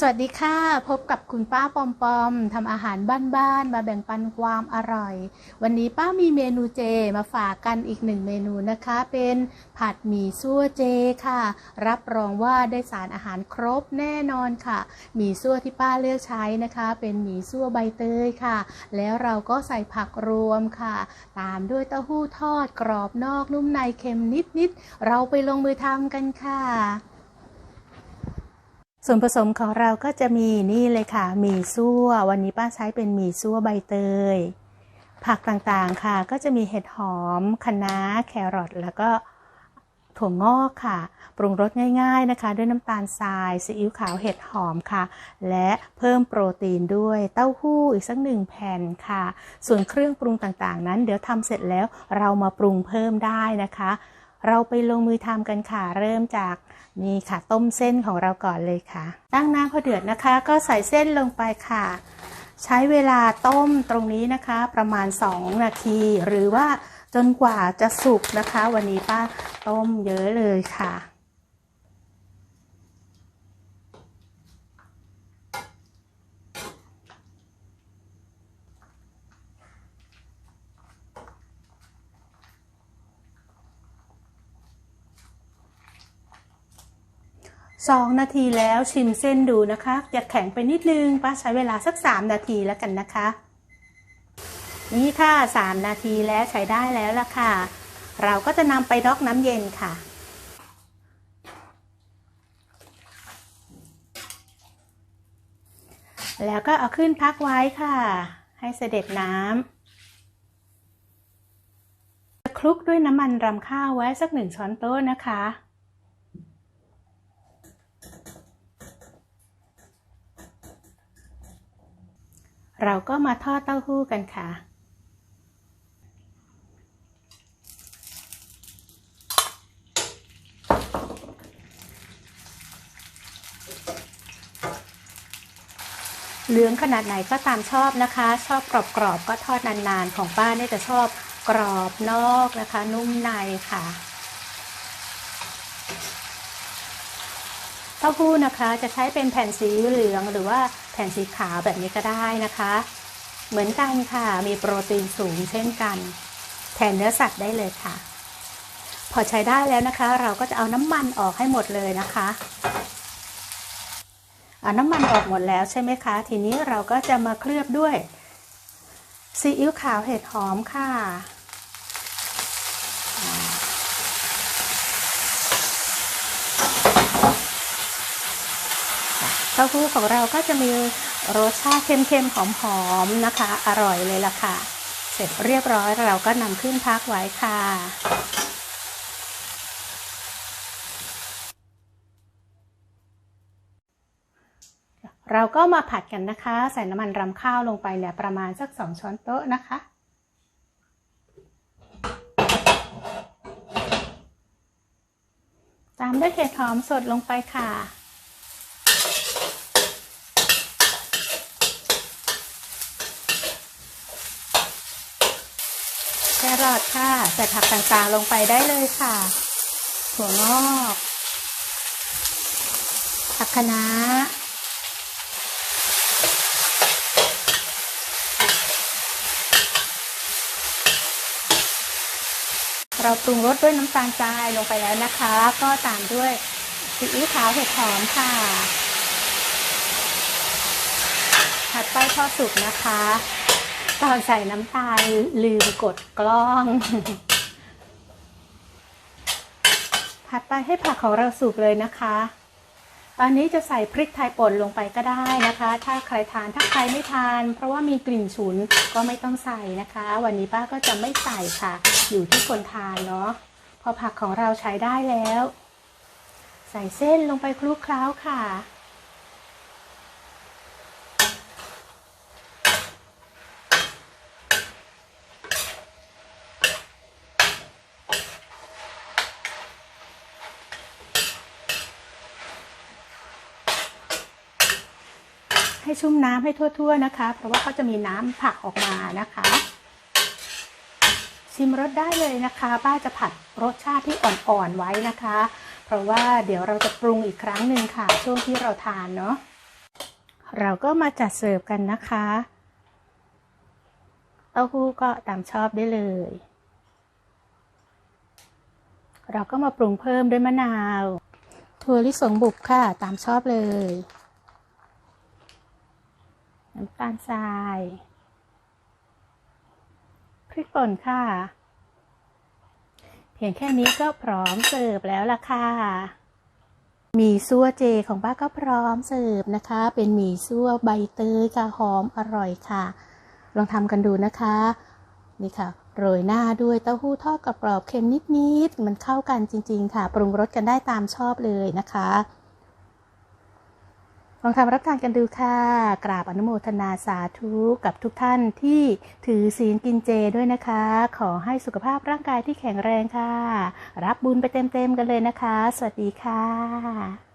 สวัสดีค่ะ พบกับคุณป้าปอมปอมทำอาหารบ้านๆมาแบ่งปันความอร่อย วันนี้ป้ามีเมนูเจมาฝากกันอีกหนึ่งเมนูนะคะ เป็นผัดหมี่ซั่วเจค่ะ รับรองว่าได้สารอาหารครบแน่นอนค่ะหมี่ซั่วที่ป้าเลือกใช้นะคะ เป็นหมี่ซั่วใบเตยค่ะ แล้วเราก็ใส่ผักรวมค่ะ ตามด้วยเต้าหู้ทอดกรอบนอกนุ่มในเค็มนิดๆเราไปลงมือทำกันค่ะ ส่วนผสมของเราก็จะมีนี่เลยค่ะหมี่ซั่ว วันนี้ป้าใช้เป็นหมี่ซั่วใบเตย ผักต่างๆค่ะ ก็จะมีเห็ดหอมคะน้าแครอทแล้วก็ถั่วงอกค่ะ ปรุงรสง่าย ๆนะคะ ด้วยน้ำตาลทรายซีอิ๊วขาวเห็ดหอมค่ะ และเพิ่มโปรตีนด้วยเต้าหู้อีกสักหนึ่งแผ่นค่ะ ส่วนเครื่องปรุงต่างๆ นั้น เดี๋ยวทำเสร็จแล้วเรามาปรุงเพิ่มได้นะคะ เราไปลงมือทำกันค่ะ เริ่มจากนี่ค่ะ ต้มเส้นของเราก่อนเลยค่ะ ตั้งน้ำพอเดือดนะคะ ก็ใส่เส้นลงไปค่ะ ใช้เวลาต้มตรงนี้นะคะ ประมาณ 2 นาที หรือว่าจนกว่าจะสุกนะคะ วันนี้ป้าต้มเยอะเลยค่ะ สองนาทีแล้วชิมเส้นดูนะคะ จะแข็งไปนิดนึงป้าใช้เวลาสักสามนาทีแล้วกันนะคะ นี่ค่ะสามนาทีแล้วใช้ได้แล้วล่ะค่ะ เราก็จะนำไปน็อกน้ำเย็นค่ะแล้วก็เอาขึ้นพักไว้ค่ะ ให้เสด็จน้ำคลุกด้วยน้ำมันรำข้าวไว้สักหนึ่งช้อนโต๊ะนะคะ เราก็มาทอดเต้าหู้กันค่ะ เหลืองขนาดไหนก็ตามชอบนะคะ ชอบกรอบๆก็ทอดนานๆ ของป้าเนี่ยจะชอบกรอบนอกนะคะ นุ่มในค่ะ ต้าหู้นะคะจะใช้เป็นแผ่นสีเหลืองหรือว่าแผ่นสีขาวแบบนี้ก็ได้นะคะ เหมือนกันค่ะมีโปรตีนสูงเช่นกัน แทนเนื้อสัตว์ได้เลยค่ะ พอใช้ได้แล้วนะคะ เราก็จะเอาน้ำมันออกให้หมดเลยนะคะเอาน้ำมันออกหมดแล้วใช่ไหมคะ ทีนี้เราก็จะมาเคลือบด้วยซีอิ๊วขาวเห็ดหอมค่ะ เต้าหู้ของเราก็จะมีรสชาติเค็มๆหอมๆนะคะ อร่อยเลยล่ะค่ะ เสร็จเรียบร้อยเราก็นำขึ้นพักไว้ค่ะเราก็มาผัดกันนะคะ ใส่น้ำมันรำข้าวลงไปเนี่ยประมาณสักสองช้อนโต๊ะนะคะ ตามด้วยเห็ดหอมสดลงไปค่ะ รอทค่ะ ใส่ผักต่างๆลงไปได้เลยค่ะ ถั่วงอกผักคะน้าเราปรุงรสด้วยน้ำตาลทรายลงไปแล้วนะคะ ก็ตามด้วยซีอิ๊วขาวเห็ดหอมค่ะผัดไปทอดสุกนะคะ ตอนใส่น้ำตาลลืมกดกล้อง ผัดไปให้ผักของเราสุกเลยนะคะตอนนี้จะใส่พริกไทยป่นลงไปก็ได้นะคะ ถ้าใครทานถ้าใครไม่ทาน เพราะว่ามีกลิ่นฉุนก็ไม่ต้องใส่นะคะ วันนี้ป้าก็จะไม่ใส่ค่ะ อยู่ที่คนทานเนาะพอผักของเราใช้ได้แล้ว ใส่เส้นลงไปคลุกเคล้าค่ะ ให้ชุ่มน้ำให้ทั่ว ๆนะคะ เพราะว่าเขาจะมีน้ำผักออกมานะคะ ชิมรสได้เลยนะคะป้าจะผัดรสชาติที่อ่อนๆไว้นะคะ เพราะว่าเดี๋ยวเราจะปรุงอีกครั้งหนึ่งค่ะ ช่วงที่เราทานเนาะเราก็มาจัดเสิร์ฟกันนะคะเต้าหู้ก็ตามชอบได้เลย เราก็มาปรุงเพิ่มด้วยมะนาว ถั่วลิสงบุบค่ะ ตามชอบเลย น้ำตาลทรายพริกป่นค่ะ เพียงแค่นี้ก็พร้อมเสิร์ฟแล้วล่ะค่ะมีซั่วเจของป้าก็พร้อมเสิร์ฟนะคะ เป็นหมี่ซั่วใบเตยค่ะหอมอร่อยค่ะ ลองทำกันดูนะคะ นี่ค่ะ โรยหน้าด้วยเต้าหู้ทอดกรอบๆเค็มนิดๆ มันเข้ากันจริง ๆ ค่ะ ปรุงรสกันได้ตามชอบเลยนะคะ ลองทำรับทานกันดูค่ะ กราบอนุโมทนาสาธุกับทุกท่านที่ถือศีลกินเจด้วยนะคะ ขอให้สุขภาพร่างกายที่แข็งแรงค่ะ รับบุญไปเต็มๆกันเลยนะคะ สวัสดีค่ะ